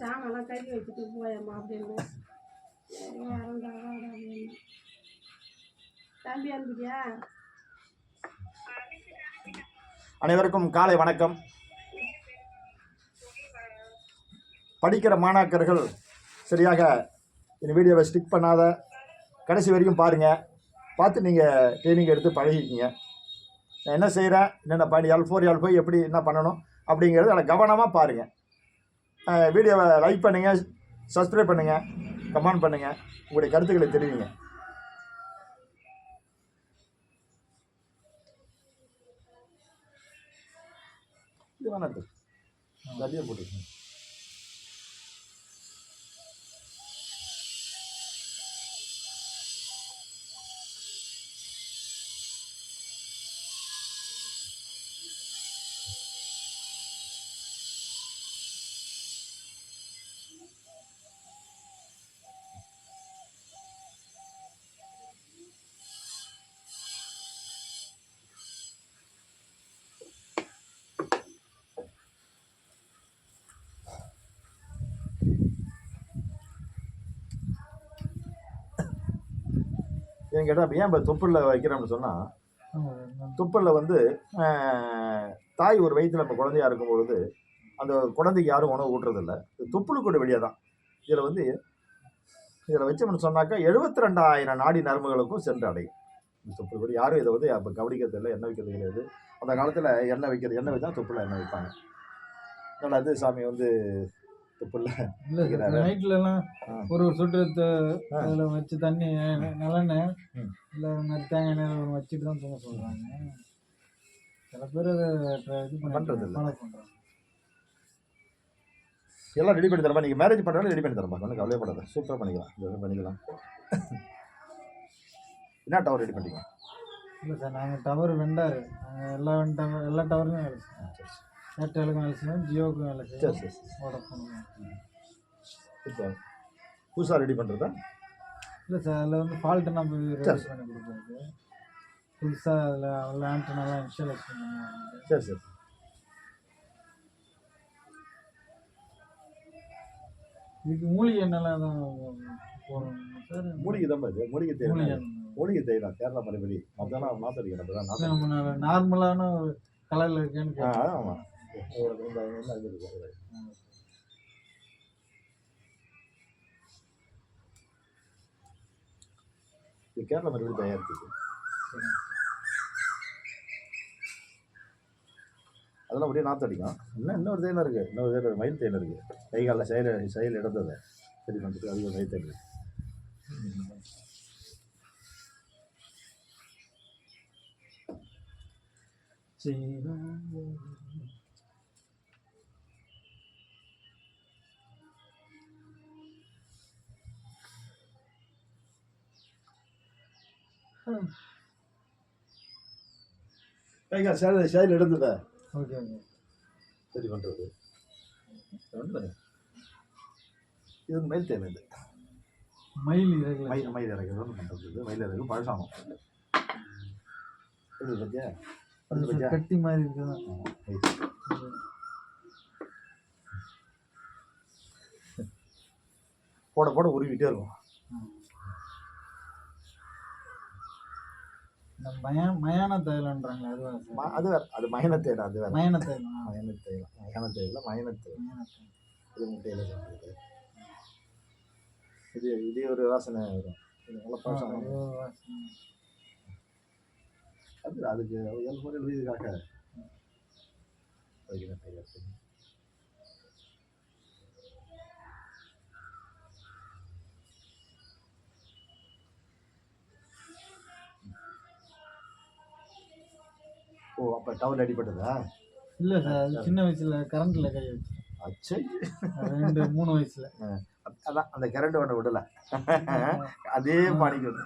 சாமெல்லாம் கறி வச்சுட்டு போயம்மா அப்படின்னு. சரி அப்படின்னு தம்பி அனுப்பிட்டியா அனைவருக்கும் காலை வணக்கம். படிக்கிற மாணாக்கர்கள் சரியாக இந்த வீடியோவை ஸ்டிக் பண்ணாத. கடைசி வரைக்கும் பாருங்கள் பார்த்து நீங்கள் ட்ரைனிங் எடுத்து பழகிக்கிங்க. நான் என்ன செய்கிறேன் என்னென்ன பண்ணி எல் ஃபோர் எல் ஃபைவ் எப்படி என்ன பண்ணணும் அப்படிங்கிறது அதை கவனமாக பாருங்கள் வீடியோவை லைக் பண்ணுங்கள் சப்ஸ்கிரைப் பண்ணுங்கள் கமெண்ட் பண்ணுங்கள் உங்களுடைய கருத்துக்களை தெரிவிங்க. இது வேணாது நிறைய போட்டுருக்கேன் கேட்டால் ஏன் இப்போ தொப்புளில் வைக்கிறோம்னு சொன்னால் துப்பலில் வந்து தாய் ஒரு வயிற்றில் இப்போ குழந்தையா இருக்கும் பொழுது அந்த குழந்தைக்கு யாரும் உணவு ஊட்டுறதில்ல. தொப்புளு கூட வெளியே தான் இதில் வந்து இதில் வச்சோம்னு சொன்னாக்கா எழுபத்தி ரெண்டாயிரம் நாடி நரம்புகளுக்கும் சென்று அடையும். தொப்புள் கூட யாரும் இதை வந்து அப்போ கவனிக்கிறது இல்லை எண்ணெய் வைக்கிறது கிடையாது. அந்த காலத்தில் எண்ணெய் வைக்கிறது எண்ணெய் வச்சா தொப்புல எண்ணெய் வைப்பாங்க. நல்லா இது சாமி வந்து தொப்புல. இல்ல வைக்கிறாரு. நைட்ல எல்லாம் ஆ. ஒரு ஒரு சொட்டு. அதுல வச்சு தண்ணி நல்லெண்ணெய். இல்ல மாதிரி தேங்காய் எண்ணெய் வச்சுட்டு தான் தூங்க சொல்றாங்க. சில பேர் அதை இது பண்றது இல்ல. எல்லாம் ரெடி பண்ணி தரமா? நீங்கள் மேரேஜ் பண்ணுறாலும் ரெடி பண்ணி தரமா? ஒன்றும் கவலையப்படாத. சூப்பராக பண்ணிக்கலாம். இது பண்ணிக்கலாம். என்ன டவர் ரெடி பண்ணிக்கலாம் இல்ல சார் நாங்க டவர் வெண்டாரு. நாங்க எல்லா டவர் எல்லா டவருமே ஏர்டெலுக்கும் வேலை செய்வோம் ஜியோவுக்கும் வேலை சரி செய்வோம் சரி சரி. வோடஃபோனுக்கும் இப்போ புதுசாக ரெடி பண்ணுறதா இல்லை சார் அதில் வந்து ஃபால்ட்டு நம்ம சரி. பண்ணி கொடுக்குறது. புதுசாக அதில் அவ்வளோ ஆண்டனெல்லாம் இன்ஸ்டாலேஷன் பண்ணுவாங்க. சரி சரி. இதுக்கு மூலிகை எண்ணெய்லாம் எதுவும் போடணும் சார் மூலிகை தான் இது மூலிகை தேவை. மூலிகை தேவை தான் கேரளா மறுபடி அதெல்லாம் நாற்று அடிக்கணும் அப்போ தான் இல்ல, நாற்று நம்ம நா- நார்மலான ஒரு கலரில் இருக்கேன்னு கேட்டேன். ஆமாம் ஒவ்வொருத்தரும் என்ன இது இது கேரளா மறுபடி தயாரிக்குது அதெல்லாம் அப்படியே நாற்று அடிக்கும் இன்னும் இன்னொரு தேனை இருக்குது இன்னொரு தேயிலை மயில் தேன் இருக்குது கை காலில் செயல் செயல் இடந்ததை சரி பண்ணுறது அது ஒரு மயில் தேயிலை இருக்கு. கை கால் செயல் செயல் இடந்ததை ஓகே ஓகே. சரி பண்ணுறது இது மயில் தேவை இது. மயில் இறகுல. மயில் மயில் இறக்குறது ஒன்று பண்ணுறது இது மயில் இறகு பழசானம் இது பத்தியா? அது பத்தியா? கட்டி மாதிரி இருக்குதான் போட போட உருவிட்டே இருக்கும். இந்த மய மயான தைலன்றாங்களே அதுவா சார்? ம- அது வேற அது மயன தேயிலை அது வேற மயான தைலம் மயன தைலம். இது முட்டையில் பண்ணுறது இது இது ஒரு வாசனை வரும். இது நல்ல அது. அது அதுக்கு ஏழு முறை எழுதியதுக்காக அதுக்கு ஓ அப்போ டவர் அடிப்பட்டதா இல்ல சார் சின்ன வயசுல கரண்ட்ல கை வச்சு. அச்சை ரெண்டு மூணு வயசுல. அதான் அந்த கரண்ட் ஒன்று விடலை. அதே பாணிக்கு வந்து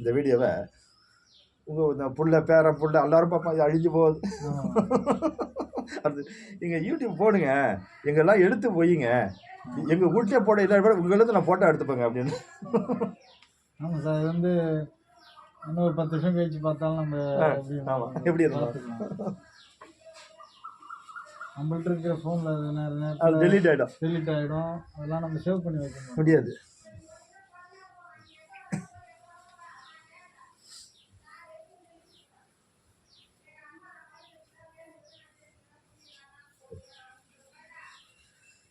இந்த வீடியோவை உங்கள் இந்த புள்ள பேரன் புள்ள எல்லாரும் பார்ப்போம் இது அழிஞ்சு போகுது. அது நீங்கள் யூடியூப் போடுங்க. எங்கெல்லாம் எடுத்து போயிங்க. எங்கள் வீட்லேயே போட இல்லை உங்களிடத்து நான் ஃபோட்டோ எடுத்துப்பேங்க அப்படின்னு. ஆமாம் சார் இது வந்து இன்னும் ஒரு பத்து வருஷம் கழிச்சு பார்த்தாலும் நம்ம எப்படி? பார்த்துக்கலாம். நம்மள்ட்ட இருக்கிற ஃபோனில் அது அது டெலீட் ஆகிடும் டெலிட் ஆகிடும் அதெல்லாம் நம்ம சேவ் பண்ணி வைக்கணும். முடியாது.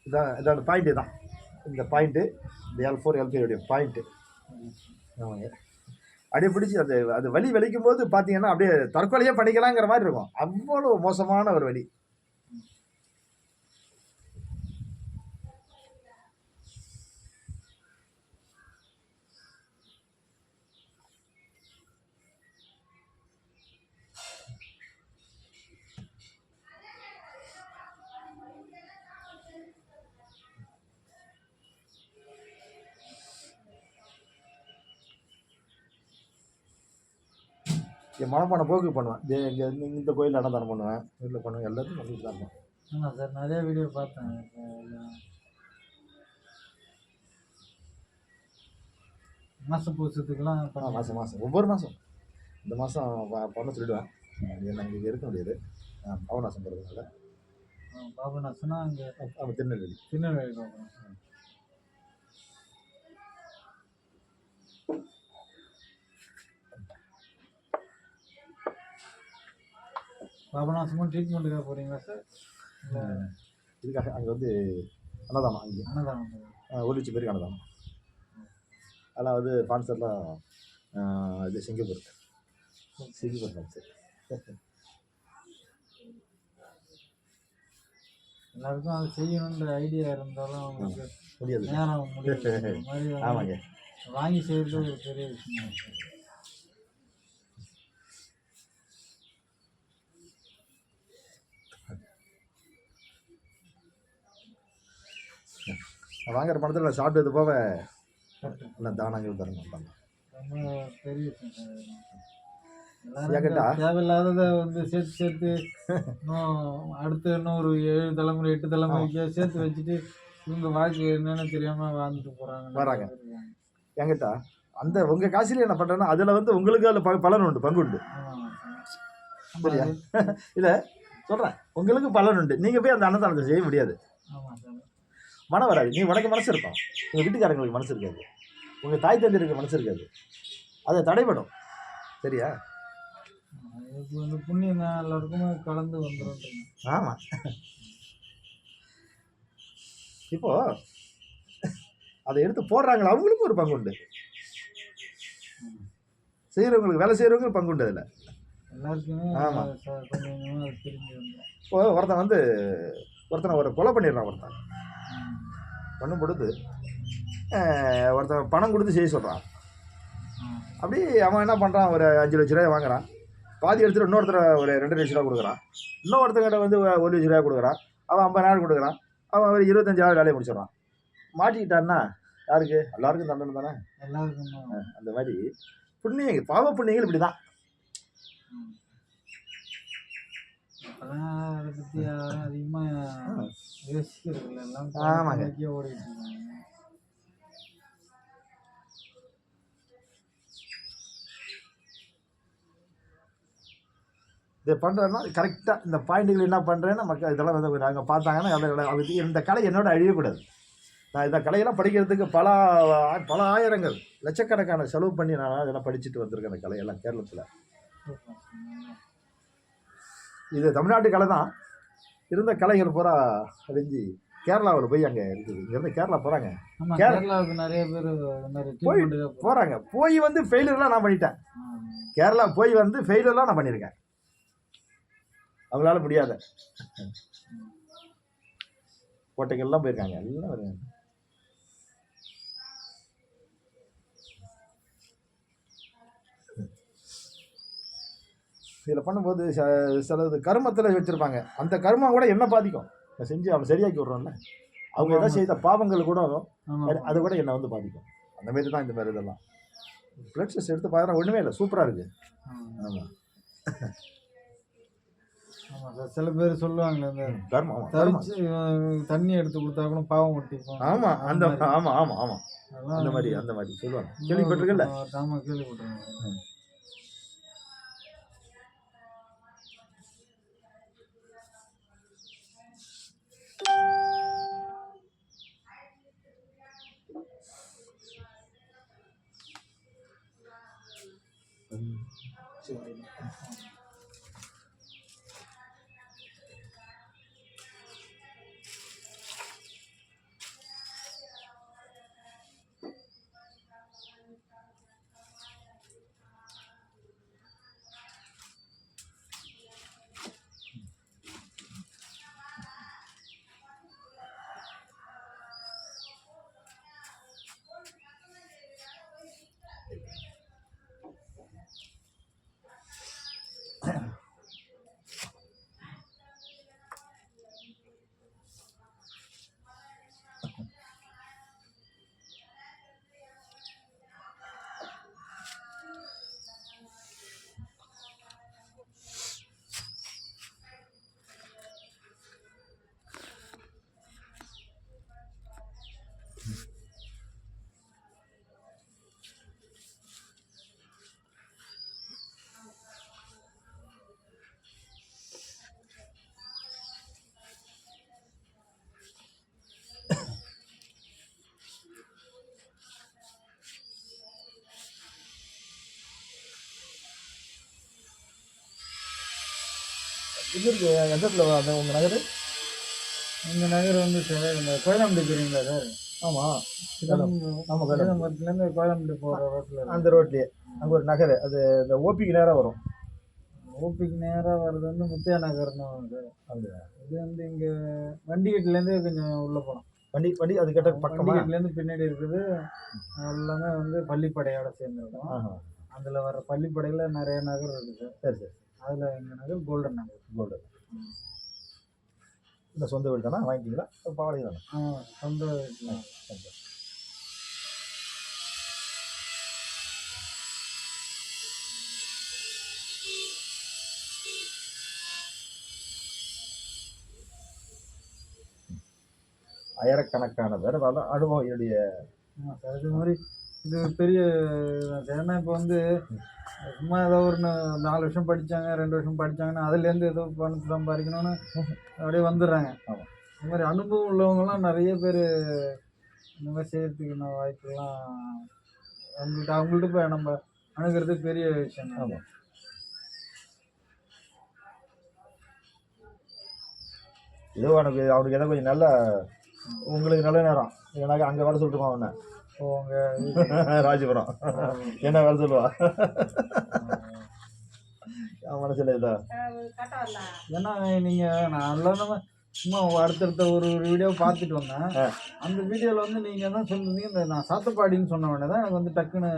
இதான் இதோட பாயிண்ட்டு தான். இந்த பாயிண்ட்டு இந்த எல் ஃபோர் எல் பாயிண்ட்டு ஆமாங்க. அப்படியே பிடிச்சி அது அது வலி வலிக்கும் போது பார்த்தீங்கன்னா அப்படியே தற்கொலையே பண்ணிக்கலாங்கிற மாதிரி இருக்கும். அவ்வளோ மோசமான ஒரு வழி என் மனப்பான போக்கு பண்ணுவேன். இங்கே இந்த கோயில் அன்னதானம் பண்ணுவேன். வீட்டில் பண்ணுவேன். எல்லாத்தையும் பண்ணிட்டு தான் இருப்பேன். ஆமாம் சார் நிறைய வீடியோ பார்த்தேன். ஆ பண்ணி- மாதம் மாதம் ஒவ்வொரு மாதம் இந்த மாதம் பண்ண சொல்லிடுவேன். என்ன இங்கே இருக்க முடியாது. பவனாசம் போகிறதுனால ஆ, பாபநாசனா அங்கே திருநெல்வேலி. திருநெல்வேலி பார்க்குறோம் பாபநாசமும் ட்ரீட்மெண்ட்டுக்காக போகிறீங்களா சார் இதுக்காக அங்கே வந்து அன்னதானம் அங்கே. அன்னதானம்? ஒரு லட்சம் பேருக்கு அன்னதானம். அதெல்லாம் வந்து ஸ்பான்சர்லாம் இது சிங்கப்பூர். சிங்கப்பூர் ஸ்பான்சர் எல்லாருக்கும் அது செய்யணுன்ற ஐடியா இருந்தாலும் அவங்களுக்கு முடியாது. நேரம் முடியாது ஆமாங்க. வாங்கி செய்கிறது ஒரு பெரிய விஷயம் வாங்குற பணத்தில் நான் சாப்பிட்டது போக எல்லாம் தானங்கள் தர மாட்டாங்க பெரிய தேவையில்லாததை வந்து சேர்த்து சேர்த்து இன்னும் அடுத்து இன்னும் ஒரு ஏழு தலைமுறை எட்டு தலைமுறைக்கு சேர்த்து வச்சுட்டு இவங்க வாழ்க்கை என்னன்னு தெரியாம வாழ்ந்துட்டு போறாங்க வராங்க. என்கிட்ட அந்த உங்கள் காசுலேயே என்ன பண்ணுறேன்னா அதில் வந்து உங்களுக்கு அதில் ப பலன் உண்டு பங்கு உண்டு. சரியா? இல்லை சொல்கிறேன் உங்களுக்கு பலன் உண்டு. நீங்கள் போய் அந்த அன்னதானத்தை செய்ய முடியாது. மனம் வராது. நீ உனக்கு மனசு இருக்கும். உங்கள் வீட்டுக்காரங்களுக்கு மனசு இருக்காது. உங்கள் தாய் தந்தையருக்கு மனசு இருக்காது. அது தடைபடும். சரியா? இது வந்து புண்ணியம் தான். எல்லாருக்குமே கலந்து வந்துடும் ஆமாம் இப்போ அதை எடுத்து போடுறாங்களா அவங்களுக்கும் ஒரு பங்கு உண்டு. செய்கிறவங்களுக்கு வேலை செய்கிறவங்களுக்கு பங்கு உண்டு அதில். எல்லாருக்குமே ஆமா. ச- கொஞ்சம் கொஞ்சமா அது தெரிஞ்சு வந்துடும் இப்போ ஒருத்தன் வந்து ஒருத்தனை ஒரு கொலை பண்ணிடுறான் ஒருத்தன். பண்ணும் பொழுது ஒருத்தன் பணம் கொடுத்து செய்ய சொல்கிறான் அப்படி அவன் என்ன பண்ணுறான் ஒரு அஞ்சு லட்ச ரூபாய் வாங்குறான். பாதி எடுத்துட்டு இன்னொருத்தர ஒரு ரெண்டு லட்ச ரூபா கொடுக்குறான். இன்னொருத்தங்கிட்ட வந்து ஒரு ஒரு லட்ச ரூபா கொடுக்குறான். அவன் ஐம்பதாயிரம் கொடுக்குறான். அவன் ஒரு இருபத்தஞ்சாயிரம் வேலையை முடிச்சிடுறான். மாட்டிக்கிட்டான்னா யாருக்கு? எல்லாருக்கும் தண்டனை தானே? எல்லாருக்கும் அந்த மாதிரி புண்ணியங்கள் பாவ புண்ணியங்கள் இப்படி தான் அதை யாரும் எல்லாம் ஆமாங்க. ஓடிட்டு இருக்காங்க இதை பண்ணுறேன்னா கரெக்டாக இந்த பாயிண்ட்டுகள் என்ன பண்ணுறேன்னா மக்கள் இதெல்லாம் வந்து நாங்கள் பார்த்தாங்கன்னா அதெல்லாம் அது இந்த கலை என்னோட அழியக்கூடாது நான் இந்த கலையெல்லாம் படிக்கிறதுக்கு பல ஆ- பல ஆயிரங்கள் லட்சக்கணக்கான செலவு பண்ணி நான் இதெல்லாம் படிச்சுட்டு வந்திருக்கேன் அந்த கலையெல்லாம் கேரளத்தில் சூப்பர். இது தமிழ்நாட்டு கலை தான். இருந்த கலைஞர் பூரா அழிஞ்சு கேரளாவில் போய் அங்கே இருக்குது. இங்கேருந்து கேரளா போகிறாங்க கேரளாவுக்கு நிறைய பேர் போய்- போகிறாங்க போய் வந்து ஃபெயிலியர்லாம் நான் பண்ணிட்டேன். கேரளா போய் வந்து ஃபெயிலியர்லாம் நான் பண்ணியிருக்கேன். அவங்களால முடியாத கோட்டைகள்லாம் போயிருக்காங்க. எல்லாம் வருவாங்க இதில் பண்ணும்போது ச சிலது கருமத்தில் வச்சுருப்பாங்க. அந்த கருமம் கூட என்ன பாதிக்கும். நான் செஞ்சு அவன் சரியாக்கி விட்றோம்ல அவங்க எதாவது செய்த பாவங்கள் கூட ஆமா. அது- கூட என்னை வந்து பாதிக்கும். அந்த மாதிரி தான் இந்த மாதிரி இதெல்லாம். பிளட் டெஸ்ட் எடுத்து பார்த்தா ஒன்றுமே இல்லை. சூப்பராக இருக்குது. ஆமாம் ஆமாம் சார் சில பேர் சொல்லுவாங்களே இந்த கர்மம். தரிச்சு தண்ணி எடுத்து கொடுத்தா கூட பாவம் ஒட்டிப்போம் ஆமா அந்த மாதிரி. ஆமா ஆமா ஆமா. அதெல்லாம் அந்த மாதிரி அந்த மாதிரி. சொல்லுவாங்க. கேள்விப்பட்டிருக்கல ஆமா கேள்விப்பட்டிருக்கேன் 嗯就 இது இருக்கு எந்த இடத்துல அந்த உங்க நகர்? இந்த நகர் வந்து சார் இந்த கோயம்புடி தெரியுங்களா சார்? ஆமா. ஆமா, கோயம்புத்தூர். சிதம்பரத்துலேருந்து கோயம்புடி போகிற ரோட்டில் அந்த ரோட்லயே அங்க ஒரு நகர் அது இந்த ஓபிக்கு நேரா வரும். ஓபிக்கு நேராக வர்றது வந்து முத்தியா நகர்னு வரும் சார். அப்படியா? இது வந்து இங்கே வண்டிகட்டிலேருந்து கொஞ்சம் உள்ளே போகலாம் வண்டி வண்டி அது கிட்ட பக்கமா? வண்டிகட்டிலேருந்து பின்னாடி இருக்குது. எல்லாமே வந்து பள்ளிப்படையோட சேர்ந்துருக்கோம். அதில் வர பள்ளிப்படையில் நிறைய நகர் இருக்குது சார். சரி சரி. அதில் எங்கள் கோல்டன் நகர் கோல்டு இந்த சொந்த வீடு தானே? வாங்கிட்டீங்களா? பாவலை தானே? சொந்த வீட்டில் ஆயிரக்கணக்கான பேர் அனுபவம் என்னுடைய இது மாதிரி இது பெரிய ஏன்னா இப்போ வந்து சும்மா ஏதோ ஒரு நாலு வருஷம் படித்தாங்க ரெண்டு வருஷம் படித்தாங்கன்னா அதுலேருந்து ஏதோ பணத்தை சம்பாதிக்கணும்னு அப்படியே வந்துடுறாங்க. இந்த மாதிரி அனுபவம் உள்ளவங்கலாம் நிறைய பேர் இந்த மாதிரி செய்யறதுக்கு நான் வாய்ப்புலாம் அவங்கள்ட்ட அவங்கள்ட்ட போய் நம்ம அணுகிறது பெரிய விஷயம் தான். ஆமா. ஏதோ அவனுக்கு அவனுக்கு ஏதோ கொஞ்சம் நல்ல உங்களுக்கு நல்ல நேரம் எனக்கு அங்கே வர சொல்லிட்டுமா அவனை ராஜபுரம். என்ன வேலை சொல்லுவா? மனசில் இதா? ஏன்னா நீங்கள் நான் எல்லாமே சும்மா அடுத்தடுத்த ஒரு ஒரு வீடியோ பார்த்துட்டு வந்தேன். அந்த வீடியோவில் வந்து நீங்கள் தான் சொல்லிருந்தீங்க இந்த நான் சாத்தப்பாடின்னு சொன்ன உடனே தான் எனக்கு வந்து டக்குன்னு.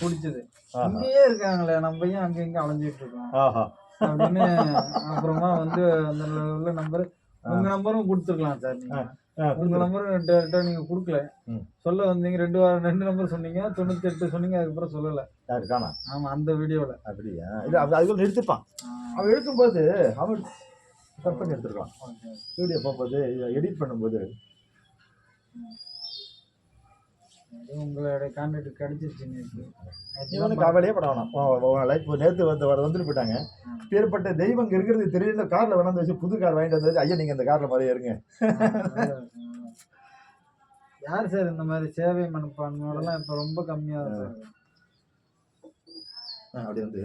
பிடிச்சது. ஆஹா. இங்கேயே இருக்காங்களே நம்ம ஏன் அங்கே இங்கே அலைஞ்சிட்டு இருக்கோம்? ஆஹா. அப்படின்னு அப்புறமா வந்து அந்த உள்ள நம்பர் உங்க நம்பரும் கொடுத்துருக்கலாம் சார் நீங்க. ஆ, உங்க நம்பரும் டேரெக்டாக நீங்க கொடுக்கல. சொல்ல வந்தீங்க ரெண்டு வாரம் ரெண்டு நம்பர் சொன்னீங்க தொண்ணூத்தி எட்டு சொன்னீங்க அதுக்கப்புறம் சொல்லல. யாரு காணா? ஆமா அந்த வீடியோல. அப்படியா? இல்லை அது அதுக்குள்ள நிறுத்திப்பான் அவன் எடுக்கும்போது அவன் கட் பண்ணி எடுத்துருக்கான். வீடியோ பார்க்கும்போது எடிட் பண்ணும்போது. உங்களோட கான்டாக்ட் கிடைச்சிருச்சு நேத்து. இவனுக்கு கவலையே பட வேணாம். லைஃப் நேற்று வந்து வர வந்துட்டு போயிட்டாங்க. பேர்பட்ட தெய்வம் இங்க இருக்கிறது தெரியல. கார்ல வேணாந்து வச்சு புது கார் வாங்கிட்டு வந்தது. ஐயா நீங்க இந்த கார்ல மாதிரி இருங்க யார் சார் இந்த மாதிரி சேவை மனப்பான்மையோடலாம் இப்போ ரொம்ப கம்மியாக சார்? அப்படி வந்து.